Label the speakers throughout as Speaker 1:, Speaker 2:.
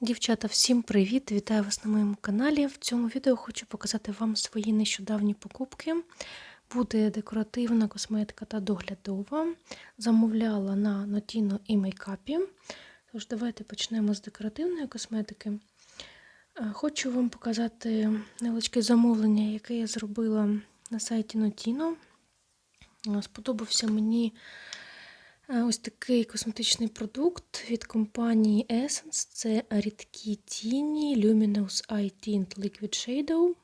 Speaker 1: Дівчата, всім привіт! Вітаю вас на моєму каналі. В цьому відео хочу показати вам свої нещодавні покупки. Буде декоративна косметика та доглядова. Замовляла на Notino і мейкапі. Тож, давайте почнемо з декоративної косметики. Е, Хочу вам показати невеличке замовлення, яке я зробила на сайті Notino. Е, Сподобався мені Ось такий косметичний продукт від компанії Essence. Це рідкі тіні Luminous Eye Tint Liquid Shadow.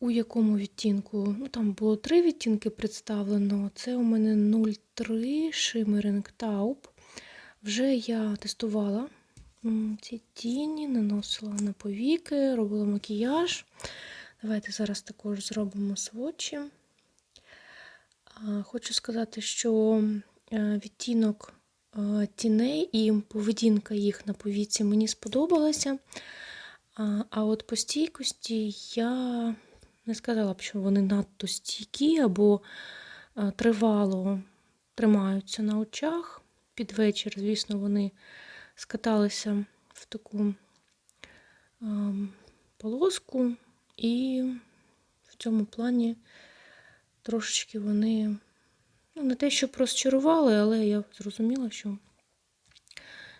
Speaker 1: У якому відтінку? Ну, Там було три відтінки представлено. Це у мене 03 Shimmering Taupe. Вже я тестувала ці тіні, наносила на повіки, робила макіяж. Давайте зараз також зробимо свочі. Хочу сказати, що е, відтінок е, тіней і поведінка їх на повіці мені сподобалася. А, А от по стійкості я не сказала б, що вони надто стійкі або е, тривало тримаються на очах. Під вечір, звісно, вони скаталися в таку ем, полоску, і в цьому плані трошечки вони, ну, не те, що розчарували, але я зрозуміла, що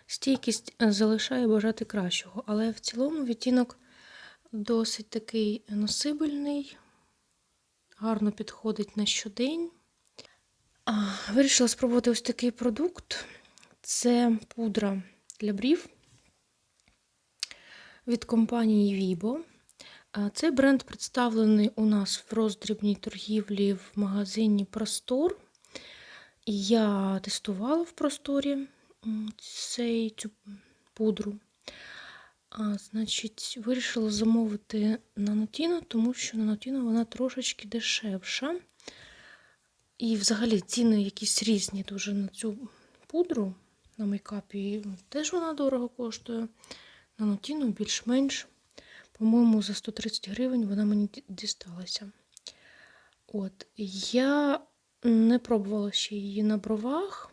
Speaker 1: стійкість залишає бажати кращого. Але в цілому відтінок досить такий носибельний, гарно підходить на щодень. Вирішила спробувати ось такий продукт. Це пудра для брів від компанії Vibo. Цей бренд представлений у нас в роздрібній торгівлі в магазині Простор. І я тестувала в просторі цей, цю пудру. А, Значить, вирішила замовити на Notino, тому що на Notino вона трошечки дешевша. І взагалі ціни якісь різні дуже на цю пудру на мейкапі. Теж вона дорого коштує. На Notino більш-менш. По-моєму, за 130 гривень вона мені дісталася. От, я не пробувала ще її на бровах.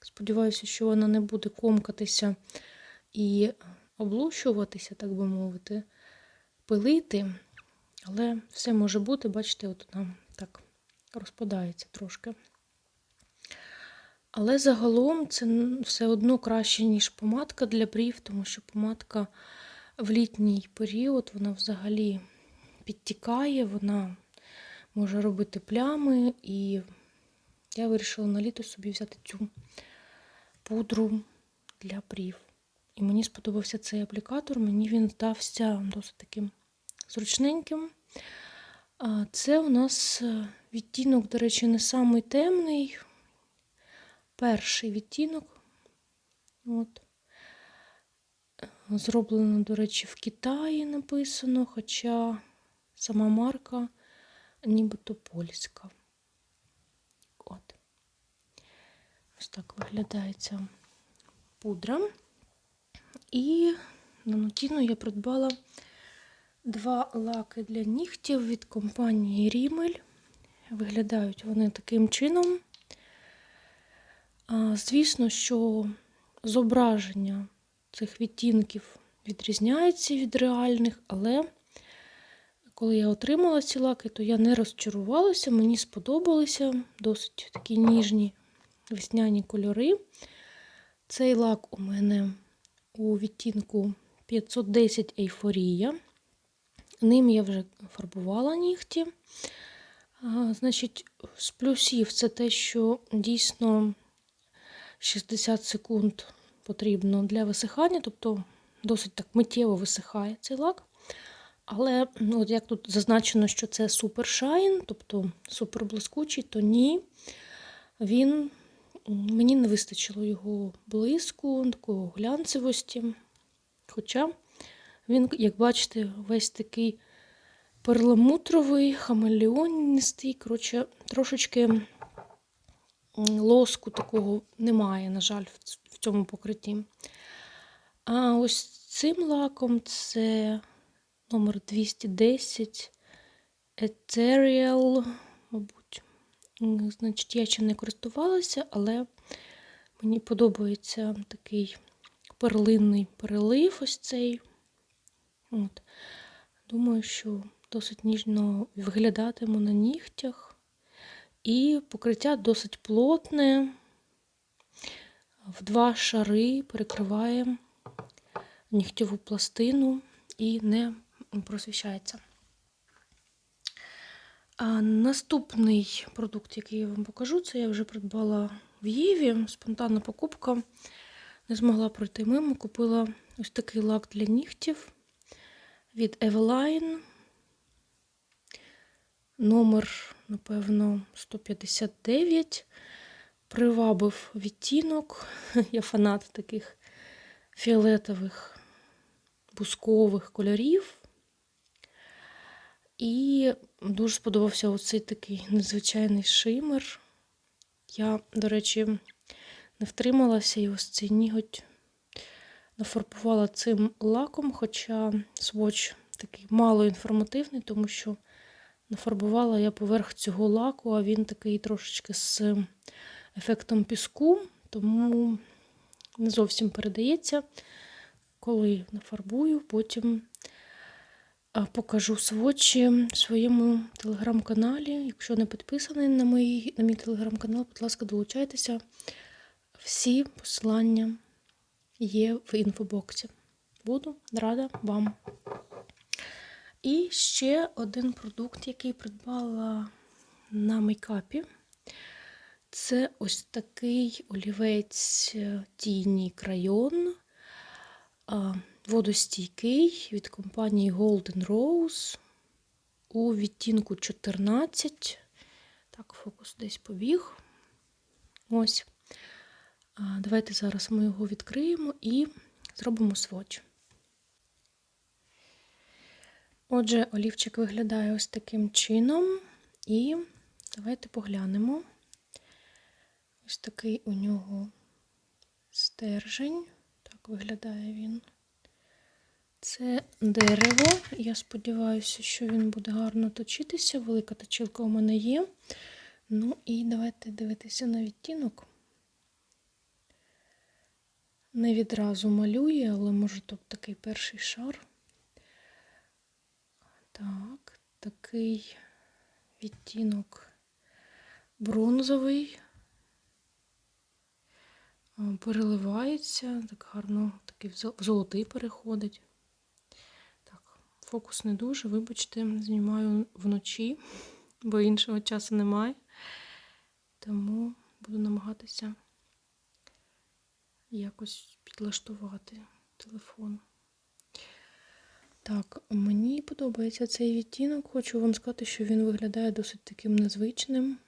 Speaker 1: Сподіваюся, що вона не буде комкатися і облущуватися, так би мовити, пилити. Але все може бути, бачите, от вона так розпадається трошки. Але загалом це все одно краще, ніж помадка для брів, тому що помадка в літній період вона взагалі підтікає, вона може робити плями, і я вирішила на літо собі взяти цю пудру для брів. І мені сподобався цей аплікатор, мені він здався досить таким зручненьким. Це у нас е, відтінок, до речі, не самий темний. Перший відтінок. От. Зроблено, до речі, в Китаї написано, хоча сама марка нібито польська. От. Ось так виглядає ця пудра. І на Notino я придбала два лаки для нігтів від компанії Rimmel. Виглядають вони таким чином. Звісно, що зображення цих відтінків відрізняється від реальних, але коли я отримала ці лаки, то я не розчарувалася, мені сподобалися досить такі ніжні весняні кольори. Цей лак у мене у відтінку 510 ейфорія. Ним я вже фарбувала нігті. А, Значить, з плюсів це те, що дійсно 60 секунд потрібно для висихання, тобто досить так миттєво висихає цей лак. Але ну, от як тут зазначено, що це супер шайн, тобто супер блискучий, то ні. Він мені не вистачило його блиску, такого глянцевості. Хоча він, як бачите, весь такий перламутровий, хамелеоністий. Коротше, трошечки лоску такого немає, на жаль, цьому покритті. А ось цим лаком це номер 210 Ethereal, мабуть. Значить, я ще не користувалася, але мені подобається такий перлинний перелив ось цей. От. Думаю, що досить ніжно виглядатиме на нігтях. І покриття досить плотне, в два шари перекриває нігтєву пластину і не просвіщається. А наступний продукт, який я вам покажу, це я вже придбала в Єві. Спонтанна покупка. Не змогла пройти мимо. Купила ось такий лак для нігтів від Eveline. Номер, напевно, 159. Привабив відтінок. Я фанат таких фіолетових бускових кольорів. І дуже сподобався оцей такий незвичайний шимер. Я, до речі, не втрималася і ось цей ніготь нафарбувала цим лаком, хоча своч такий мало інформативний, тому що нафарбувала я поверх цього лаку, а він такий трошечки з ефектом піску, тому не зовсім передається. Коли нафарбую, потім покажу свочі в своєму телеграм-каналі. Якщо не підписаний на мій, на мій телеграм-канал, будь ласка, долучайтеся. Всі посилання є в інфобоксі. Буду рада вам. І ще один продукт, який придбала на мейкапі. Це ось такий олівець тіні крайон водостійкий від компанії Golden Rose у відтінку 14. Так, фокус десь побіг. Ось. Давайте зараз ми його відкриємо і зробимо сводч. Отже, олівчик виглядає ось таким чином. І давайте поглянемо. Ось такий у нього стержень. Так виглядає він. Це дерево. Я сподіваюся, що він буде гарно точитися. Велика точилка у мене є. Ну і давайте дивитися на відтінок. Не відразу малює, але може тут такий перший шар. Так, такий відтінок бронзовий. Переливається, так гарно, такий в золотий переходить. Фокус не дуже, вибачте, знімаю вночі, бо іншого часу немає. Тому буду намагатися якось підлаштувати телефон. Так, мені подобається цей відтінок. Хочу вам сказати, що він виглядає досить таким незвичним.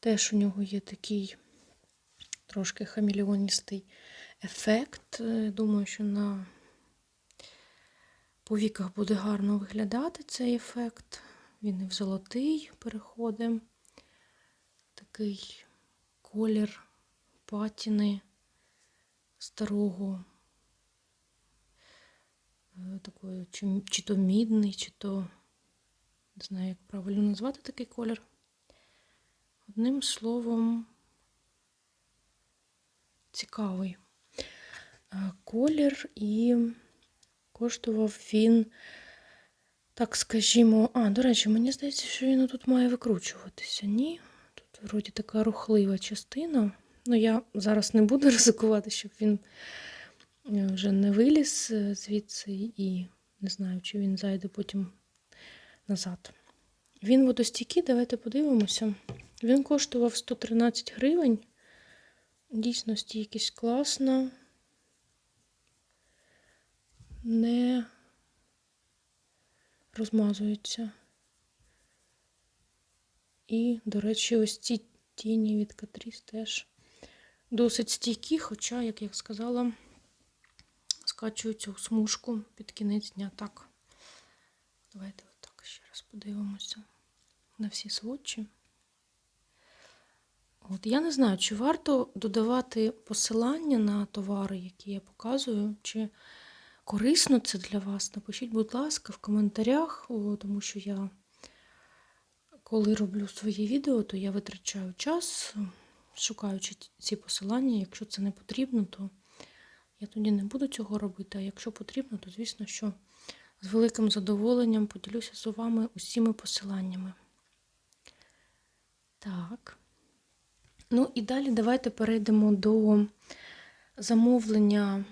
Speaker 1: Теж у нього є такий трошки хаміліоністий ефект. Думаю, що на по віках буде гарно виглядати цей ефект. Він і в золотий переходить. Такий колір патіни старого, е, такої, чи, чи то мідний, чи то, не знаю, як правильно назвати такий колір. Одним словом, цікавий е, колір і Коштував він, так скажімо, а, до речі, мені здається, що він тут має викручуватися. Ні. Тут вроді така рухлива частина. Ну, я зараз не буду ризикувати, щоб він е, вже не виліз е, звідси і не знаю, чи він зайде потім назад. Він водостійкий, давайте подивимося. Він коштував 113 гривень. Дійсно, стійкість класна не розмазуються. І, до речі, ось ці тіні від Катріс теж досить стійкі, хоча, як я сказала, скачуються у смужку під кінець дня. Так, давайте отак ще раз подивимося на всі сводчі. От, Я не знаю, чи варто додавати посилання на товари, які я показую, чи корисно це для вас, напишіть, будь ласка, в коментарях, тому що я, коли роблю своє відео, то я витрачаю час, шукаючи ці посилання. Якщо це не потрібно, то я тоді не буду цього робити. А якщо потрібно, то звісно, що з великим задоволенням поділюся з вами усіма посиланнями. Так. Ну і далі давайте перейдемо до замовлення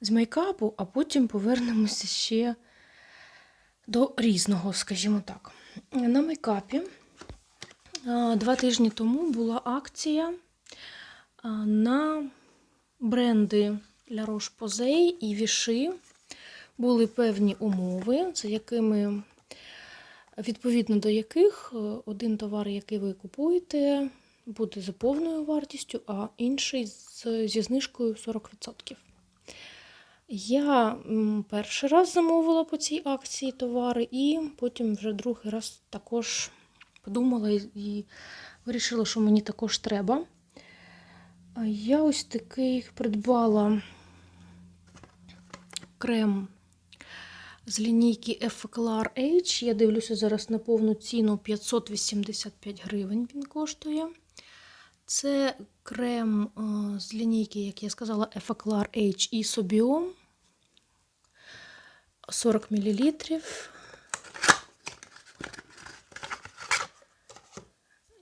Speaker 1: з мейкапу, а потім повернемося ще до різного, скажімо так. На мейкапі два тижні тому була акція на бренди La Roche-Posay і Віши. Були певні умови, за якими, відповідно до яких е, один товар, який ви купуєте, буде за повною вартістю, а інший зі знижкою 40%. Я перший раз замовила по цій акції товари, і потім вже другий раз також подумала і вирішила, що мені також треба. Я ось такий придбала крем з лінійки Effeclar H. Я дивлюся зараз на повну ціну 585 гривень він коштує. Це крем е, з лінійки, як я сказала, Effeclar H і Sobiom. 40 мл.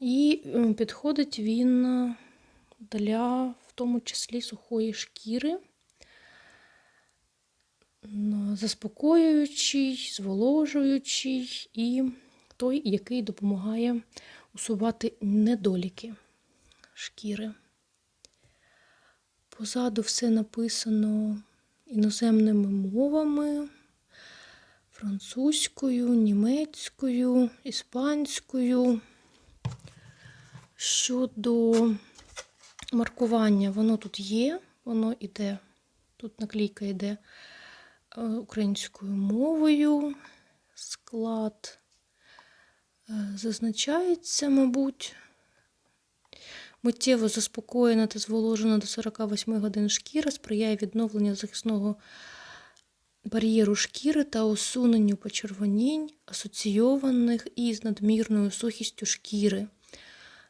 Speaker 1: І е, підходить він для, в тому числі, сухої шкіри. Заспокоюючий, зволожуючий і той, який допомагає усувати недоліки шкіри. Позаду все написано іноземними мовами, французькою, німецькою, іспанською. Щодо маркування, воно тут є, воно іде, тут наклейка йде українською мовою. Склад е, зазначається, мабуть. Миттєво заспокоєна та зволожена до 48 годин шкіра сприяє відновленню захисного бар'єру шкіри та усуненню почервонінь, асоційованих із надмірною сухістю шкіри.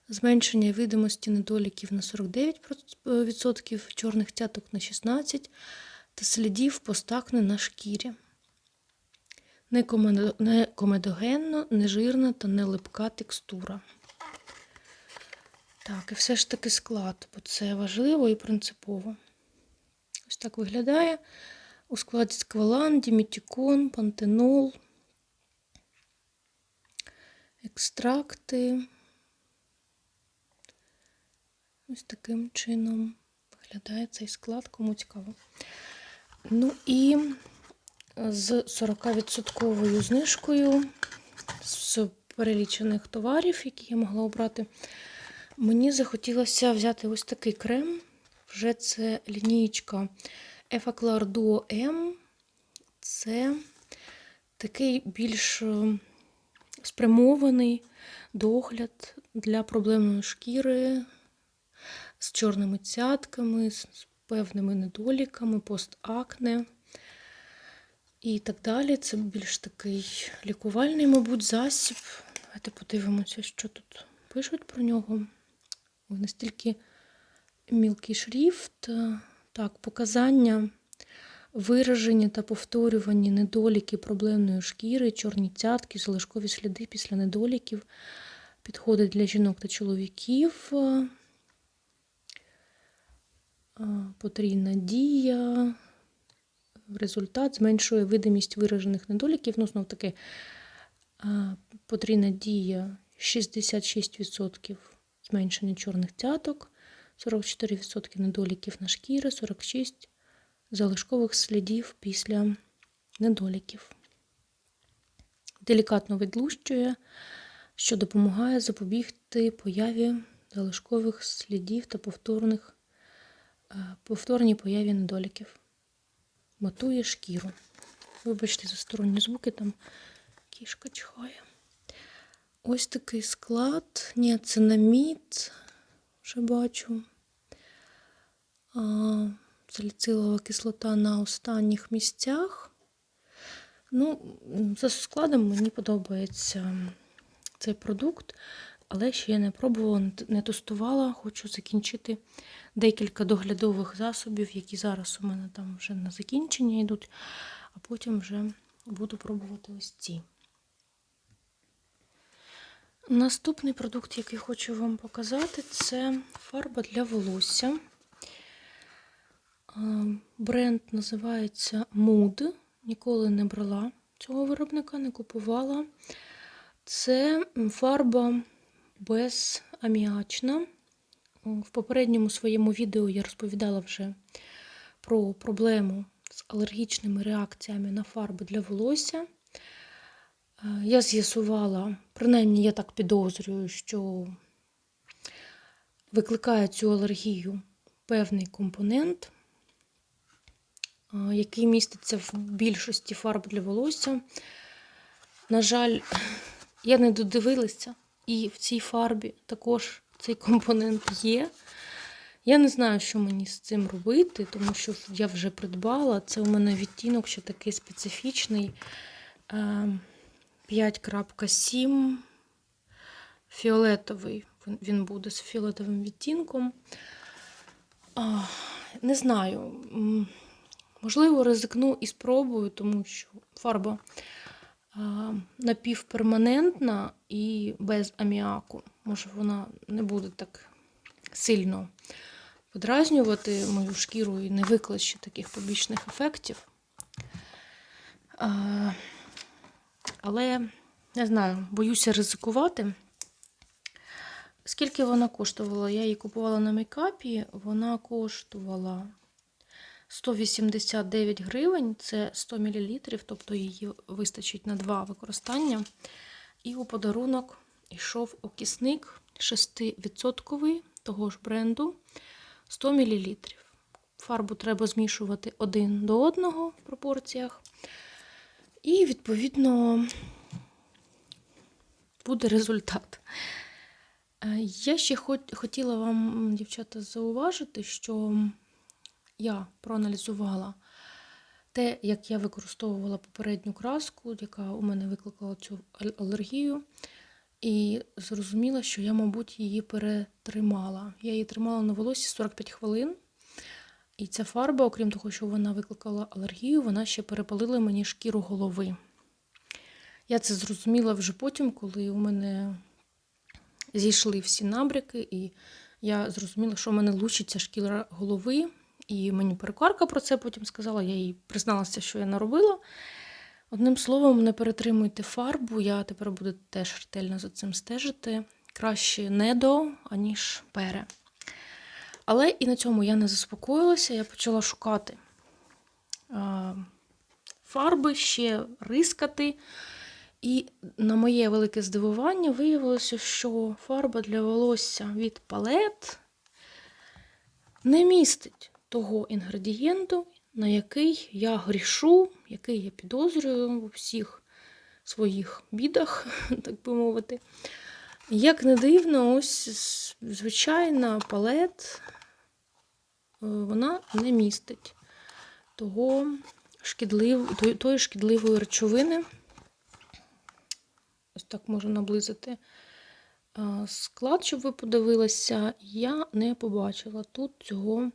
Speaker 1: Зменшення видимості недоліків на 49%, чорних цяток на 16% та слідів постакне на шкірі. Не комедогенно, нежирна та не липка текстура. Так, і все ж таки склад, бо це важливо і принципово. Ось так виглядає. У складі сквалан, дімітікон, пантенол, екстракти. Ось таким чином виглядає цей склад, кому цікаво. Ну і з 40% знижкою з перелічених товарів, які я могла обрати, мені захотілося взяти ось такий крем. Вже це лінієчка Effaclar Duo M. Це такий більш е, спрямований догляд для проблемної шкіри з чорними цятками, з певними недоліками, постакне і так далі. Це більш такий лікувальний, мабуть, засіб. Давайте подивимося, що тут пишуть про нього. Ой, Настільки мілкий шрифт. Так, показання, вираження та повторювані недоліки проблемної шкіри, чорні цятки, залишкові сліди після недоліків. Підходить для жінок та чоловіків. Потрійна дія. Результат зменшує видимість виражених недоліків. Ну, знов таки, потрійна дія 66% зменшення чорних цяток, 44% недоліків на шкіри, 46% залишкових слідів після недоліків. Делікатно відлущує, що допомагає запобігти появі залишкових слідів та повторних, повторній появі недоліків. Матує шкіру. Вибачте за сторонні звуки, там кішка чхає. Ось такий склад. Ні, це наміт, вже бачу. Саліцилова кислота на останніх місцях. Ну, за складом мені подобається цей продукт. Але ще я не пробувала, не тестувала. Хочу закінчити декілька доглядових засобів, які зараз у мене там вже на закінчення йдуть, а потім вже буду пробувати ось ці. Наступний продукт, який хочу вам показати, це фарба для волосся. Бренд називається Mood. Ніколи не брала цього виробника, не купувала. Це фарба безаміачна. В попередньому своєму відео я розповідала вже про проблему з алергічними реакціями на фарби для волосся. Е, Я з'ясувала, принаймні я так підозрюю, що викликає цю алергію певний компонент, е, який міститься в більшості фарб для волосся. На жаль, я не додивилася, і в цій фарбі також цей компонент є. Я не знаю, що мені з цим робити, тому що я вже придбала. Це у мене відтінок ще такий специфічний. е, 5.7 фіолетовий. Він- буде з фіолетовим відтінком. Не знаю. Можливо, ризикну і спробую, тому що фарба напівперманентна і без аміаку. Може, вона не буде так сильно подразнювати мою шкіру і не викличе таких побічних ефектів. Але не знаю, боюся ризикувати. Скільки вона коштувала? Я її купувала на мейкапі, вона коштувала 189 гривень, це 100 мл, тобто її вистачить на два використання. І у подарунок йшов окисник 6% того ж бренду 100 мл. Фарбу треба змішувати один до одного в пропорціях. І, відповідно, буде результат. Е, Я ще хотіла вам, дівчата, зауважити, що я проаналізувала те, як я використовувала попередню краску, яка у мене викликала цю алергію, і зрозуміла, що я, мабуть, її перетримала. Я її тримала на волосі 45 хвилин. І ця фарба, окрім того, що вона викликала алергію, вона ще перепалила мені шкіру голови. Я це зрозуміла вже потім, коли у мене зійшли всі набряки, і я зрозуміла, що у мене лучиться шкіра голови. І мені перукарка про це потім сказала, я їй призналася, що я наробила. Одним словом, не перетримуйте фарбу, я тепер буду теж ретельно за цим стежити. Краще недо, аніж пере. Але і на цьому я не заспокоїлася, я почала шукати фарби, ще рискати. І на моє велике здивування виявилося, що фарба для волосся від палет не містить того інгредієнту, на який я грішу, який я підозрюю у всіх своїх бідах, так би мовити. Як не дивно, ось звичайна палет е, вона не містить того шкідлив, тої- шкідливої речовини. Ось так можу наблизити склад, щоб ви подивилися. Я не побачила тут цього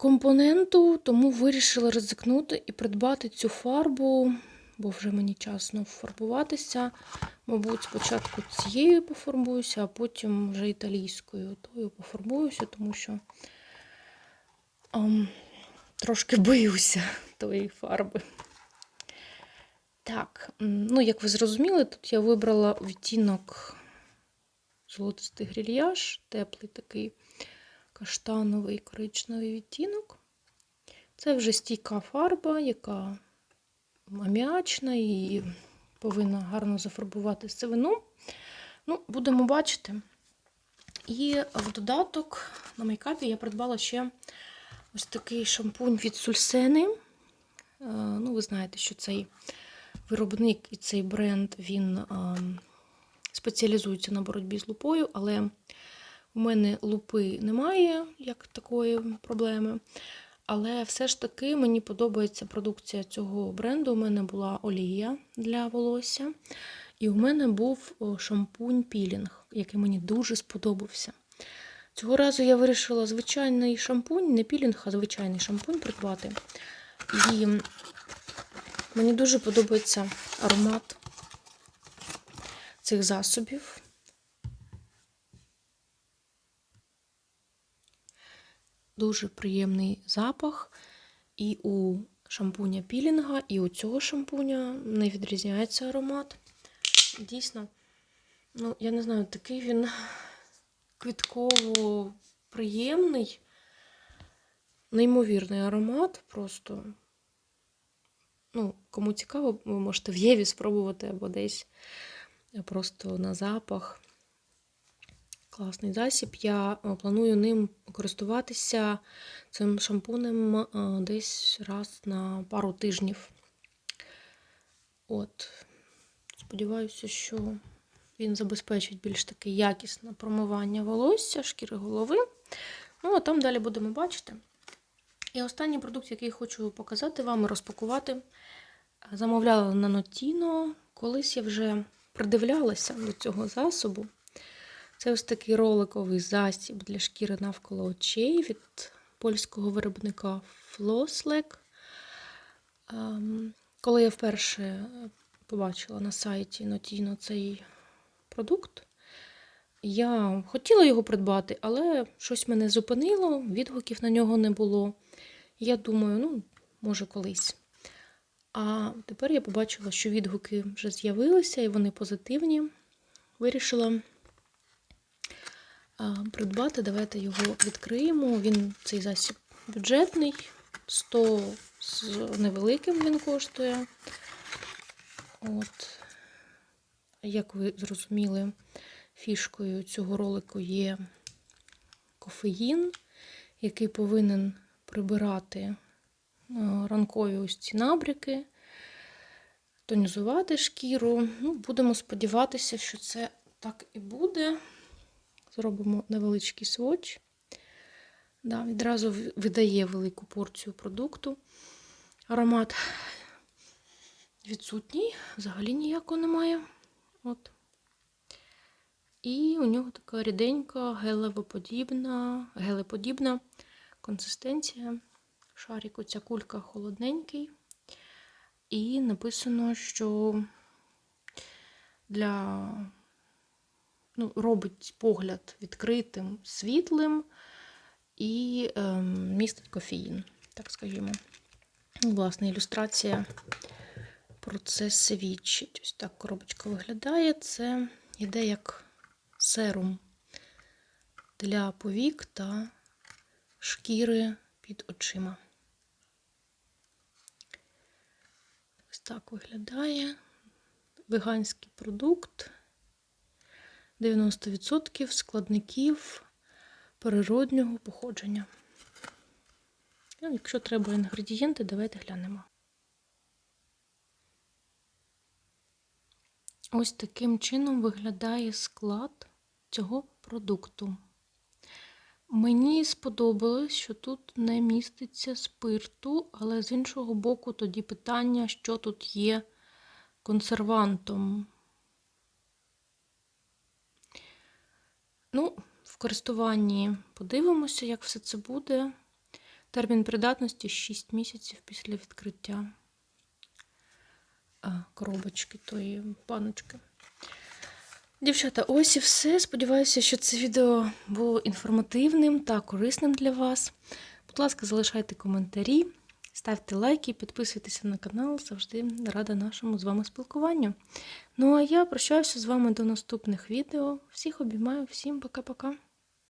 Speaker 1: компоненту, тому вирішила ризикнути і придбати цю фарбу, бо вже мені час часно фарбуватися. Мабуть, спочатку цією пофарбуюся, а потім вже італійською тою пофарбуюся, тому що ам, трошки боюся тої фарби. Так, ну як ви зрозуміли, тут я вибрала відтінок золотистий грільяж, теплий такий каштановий коричневий відтінок. Це вже стійка фарба, яка аміачна і повинна гарно зафарбувати сивину. Ну, будемо бачити. І в додаток на мейкапі я придбала ще ось такий шампунь від Сульсени. Е, Ну, ви знаєте, що цей виробник і цей бренд він спеціалізується на боротьбі з лупою, але у мене лупи немає як такої проблеми. Але все ж таки мені подобається продукція цього бренду. У мене була олія для волосся. І у мене був шампунь пілінг, який мені дуже сподобався. Цього разу я вирішила звичайний шампунь, не пілінг, а звичайний шампунь придбати. І мені дуже подобається аромат цих засобів. Дуже приємний запах. І у шампуня пілінга, і у цього шампуня не відрізняється аромат. Дійсно, ну, я не знаю, такий він квітково приємний, неймовірний аромат. Просто, ну, кому цікаво, ви можете в Єві спробувати або десь просто на запах. Класний засіб. Я е, планую ним користуватися цим шампунем е, десь раз на пару тижнів. От. Сподіваюся, що він забезпечить більш таке якісне промивання волосся, шкіри голови. Ну, а там далі будемо бачити. І останній продукт, який хочу показати вам і розпакувати, замовляла на Notino. Колись я вже придивлялася до цього засобу. Це ось такий роликовий засіб для шкіри навколо очей від польського виробника Flosslek. Ем, Коли я вперше побачила на сайті Notino цей продукт, я хотіла його придбати, але щось мене зупинило, відгуків на нього не було. Я думаю, ну, може, колись. А тепер я побачила, що відгуки вже з'явилися і вони позитивні. Вирішила придбати. Давайте його відкриємо. Він цей засіб бюджетний, 100 з невеликим він коштує. От. Як ви зрозуміли, фішкою цього ролику є кофеїн, який повинен прибирати ранкові ось ці набряки, тонізувати шкіру. Ну, Будемо сподіватися, що це так і буде. Зробимо невеличкий сводч. Да, Відразу видає велику порцію продукту. Аромат відсутній, взагалі ніякого немає. От. І у нього така ріденька, гелевоподібна, гелеподібна консистенція. Шарик, ця кулька холодненький. І написано, що для ну, робить погляд відкритим, світлим і е, містить кофеїн, так скажімо. Власне, ілюстрація про це свідчить. Ось так коробочка виглядає. Це йде як серум для повік та шкіри під очима. Ось так виглядає веганський продукт. 90% складників природнього походження. Ну, якщо треба інгредієнти, давайте глянемо. Ось таким чином виглядає склад цього продукту. Мені сподобалось, що тут не міститься спирту, але з іншого боку, тоді питання, що тут є консервантом. Ну, в користуванні подивимося, як все це буде. Термін придатності 6 місяців після відкриття коробочки тої баночки. Дівчата, ось і все. Сподіваюся, що це відео було інформативним та корисним для вас. Будь ласка, залишайте коментарі, ставте лайки, підписуйтеся на канал, завжди рада нашому з вами спілкуванню. Ну а я прощаюся з вами до наступних відео. Всіх обіймаю, всім пока-пока.